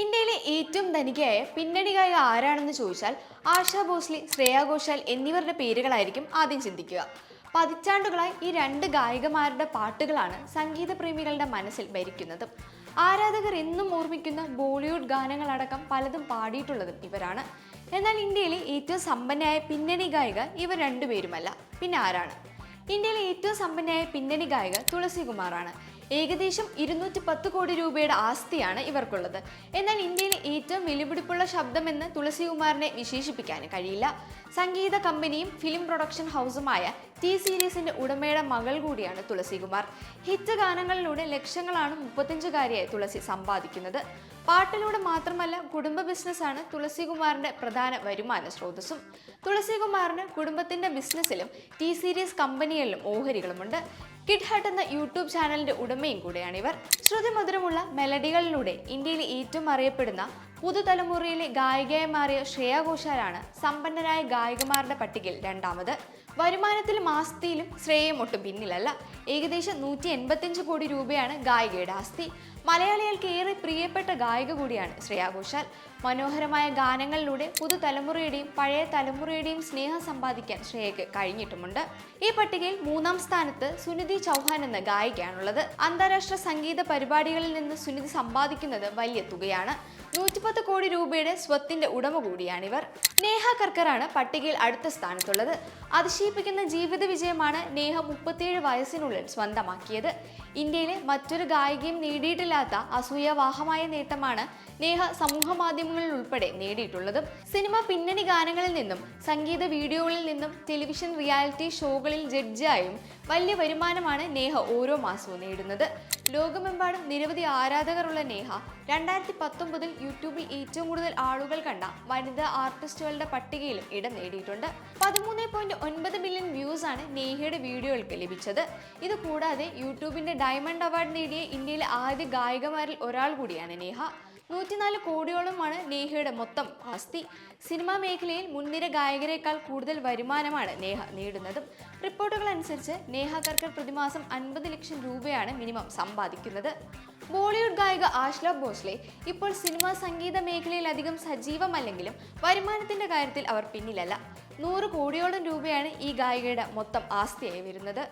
ഇന്ത്യയിലെ ഏറ്റവും ധനികയായ പിന്നണി ഗായിക ആരാണെന്ന് ചോദിച്ചാൽ ആശാ ഭോസ്ലെ ശ്രേയ ഘോഷാൽ എന്നിവരുടെ പേരുകളായിരിക്കും ആദ്യം ചിന്തിക്കുക. പതിറ്റാണ്ടുകളായി ഈ രണ്ട് ഗായികമാരുടെ പാട്ടുകളാണ് സംഗീത പ്രേമികളുടെ മനസ്സിൽ ഭരിക്കുന്നതും. ആരാധകർ എന്നും ഓർമ്മിക്കുന്ന ബോളിവുഡ് ഗാനങ്ങളടക്കം പലതും പാടിയിട്ടുള്ളതും ഇവരാണ്. എന്നാൽ ഇന്ത്യയിലെ ഏറ്റവും സമ്പന്നയായ പിന്നണി ഗായിക ഇവർ രണ്ടുപേരുമല്ല. പിന്നെ ആരാണ്? ഇന്ത്യയിലെ ഏറ്റവും സമ്പന്നയായ പിന്നണി ഗായിക തുളസി കുമാറാണ് ഏകദേശം ഇരുന്നൂറ്റി പത്ത് കോടി രൂപയുടെ ആസ്തിയാണ് ഇവർക്കുള്ളത്. എന്നാൽ ഇന്ത്യയിലെ ഏറ്റവും വിലപിടിപ്പുള്ള ശബ്ദമെന്ന് തുളസികുമാറിനെ വിശേഷിപ്പിക്കാൻ കഴിയില്ല. സംഗീത കമ്പനിയും ഫിലിം പ്രൊഡക്ഷൻ ഹൗസുമായ ടി സീരീസിന്റെ ഉടമയുടെ മകൾ കൂടിയാണ് തുളസികുമാർ. ഹിറ്റ് ഗാനങ്ങളിലൂടെ ലക്ഷങ്ങളാണ് മുപ്പത്തഞ്ചുകാരിയായി തുളസി സമ്പാദിക്കുന്നത്. പാട്ടിലൂടെ മാത്രമല്ല കുടുംബ ബിസിനസ്സാണ് തുളസികുമാറിന്റെ പ്രധാന വരുമാന സ്രോതസ്സും. തുളസികുമാറിന് കുടുംബത്തിന്റെ ബിസിനസ്സിലും ടി സീരീസ് കമ്പനികളിലും ഓഹരികളുമുണ്ട്. കിഡ് ഹട്ട് എന്ന യൂട്യൂബ് ചാനലിന്റെ ഉടമയും കൂടെയാണ് ഇവർ ശ്രുതിമധുരമുള്ള മെലഡികളിലൂടെ ഇന്ത്യയിലെ ഏറ്റവും അറിയപ്പെടുന്ന പുതുതലമുറയിലെ ഗായികയായി മാറിയ ശ്രേയ ഘോഷാലാണ് സമ്പന്നരായ ഗായികമാരുടെ പട്ടികയിൽ രണ്ടാമത്. വരുമാനത്തിലും ആസ്തിയിലും ശ്രേയയും ഒട്ടും പിന്നിലല്ല. ഏകദേശം നൂറ്റി എൺപത്തിയഞ്ച് കോടി രൂപയാണ് ഗായികയുടെ ആസ്തി. മലയാളികൾക്ക് ഏറെ പ്രിയപ്പെട്ട ഗായിക കൂടിയാണ് ശ്രേയാ ഘോഷാൽ. മനോഹരമായ ഗാനങ്ങളിലൂടെ പുതുതലമുറയുടെയും പഴയ തലമുറയുടെയും സ്നേഹം സമ്പാദിക്കാൻ ശ്രേയക്ക് കഴിഞ്ഞിട്ടുമുണ്ട്. ഈ പട്ടികയിൽ മൂന്നാം സ്ഥാനത്ത് സുനിധി ചൗഹാൻ എന്ന ഗായികയാണുള്ളത്. അന്താരാഷ്ട്ര സംഗീത പരിപാടികളിൽ നിന്ന് സുനിധി സമ്പാദിക്കുന്നത് വലിയ തുകയാണ്. നൂറ്റിപ്പത്ത് കോടി രൂപയുടെ സ്വത്തിന്റെ ഉടമ കൂടിയാണിവർ. നേഹ കർക്കറാണ് പട്ടികയിൽ അടുത്ത സ്ഥാനത്തുള്ളത്. അതിശയിപ്പിക്കുന്ന ജീവിത വിജയമാണ് നേഹ മുപ്പത്തിയേഴ് വയസ്സിനുള്ളിൽ സ്വന്തമാക്കിയത്. ഇന്ത്യയിലെ മറ്റൊരു ഗായികയും നേടിയിട്ടില്ലാത്ത അസൂയവാഹമായ നേട്ടമാണ് നേഹ സമൂഹ മാധ്യമങ്ങളിൽ ഉൾപ്പെടെ നേടിയിട്ടുള്ളതും. സിനിമ പിന്നണി ഗാനങ്ങളിൽ നിന്നും സംഗീത വീഡിയോകളിൽ നിന്നും ടെലിവിഷൻ റിയാലിറ്റി ഷോകളിൽ ജഡ്ജായും വലിയ വരുമാനമാണ് നേഹ ഓരോ മാസവും നേടുന്നത്. ലോകമെമ്പാടും നിരവധി ആരാധകരുള്ള നേഹ രണ്ടായിരത്തി പത്തൊമ്പതിൽ യൂട്യൂബിൽ ഏറ്റവും കൂടുതൽ ആളുകൾ കണ്ട വനിതാ ആർട്ടിസ്റ്റുകളുടെ പട്ടികയിലും ഇടം നേടിയിട്ടുണ്ട്. പതിമൂന്ന് പോയിന്റ് ഒൻപത് മില്യൺ വ്യൂസ് ആണ് നേഹയുടെ വീഡിയോകൾക്ക് ലഭിച്ചത്. ഇത് കൂടാതെ യൂട്യൂബിന്റെ ഡയമണ്ട് അവാർഡ് നേടിയ ഇന്ത്യയിലെ ആദ്യ ഗായികമാരിൽ ഒരാൾ കൂടിയാണ് നേഹ. നൂറ്റിനാല് കോടിയോളമാണ് നേഹയുടെ മൊത്തം ആസ്തി. സിനിമാ മേഖലയിൽ മുൻനിര ഗായകരെക്കാൾ കൂടുതൽ വരുമാനമാണ് നേഹ നേടുന്നതും. റിപ്പോർട്ടുകൾ അനുസരിച്ച് നേഹ കർക്കർ പ്രതിമാസം അൻപത് ലക്ഷം രൂപയാണ് മിനിമം സമ്പാദിക്കുന്നത്. ബോളിവുഡ് ഗായിക ആശ്ല ഭോസ്ലെ ഇപ്പോൾ സിനിമാ സംഗീത മേഖലയിൽ അധികം സജീവമല്ലെങ്കിലും വരുമാനത്തിന്റെ കാര്യത്തിൽ അവർ പിന്നിലല്ല. നൂറ് കോടിയോളം രൂപയാണ് ഈ ഗായികയുടെ മൊത്തം ആസ്തിയായി വരുന്നത്.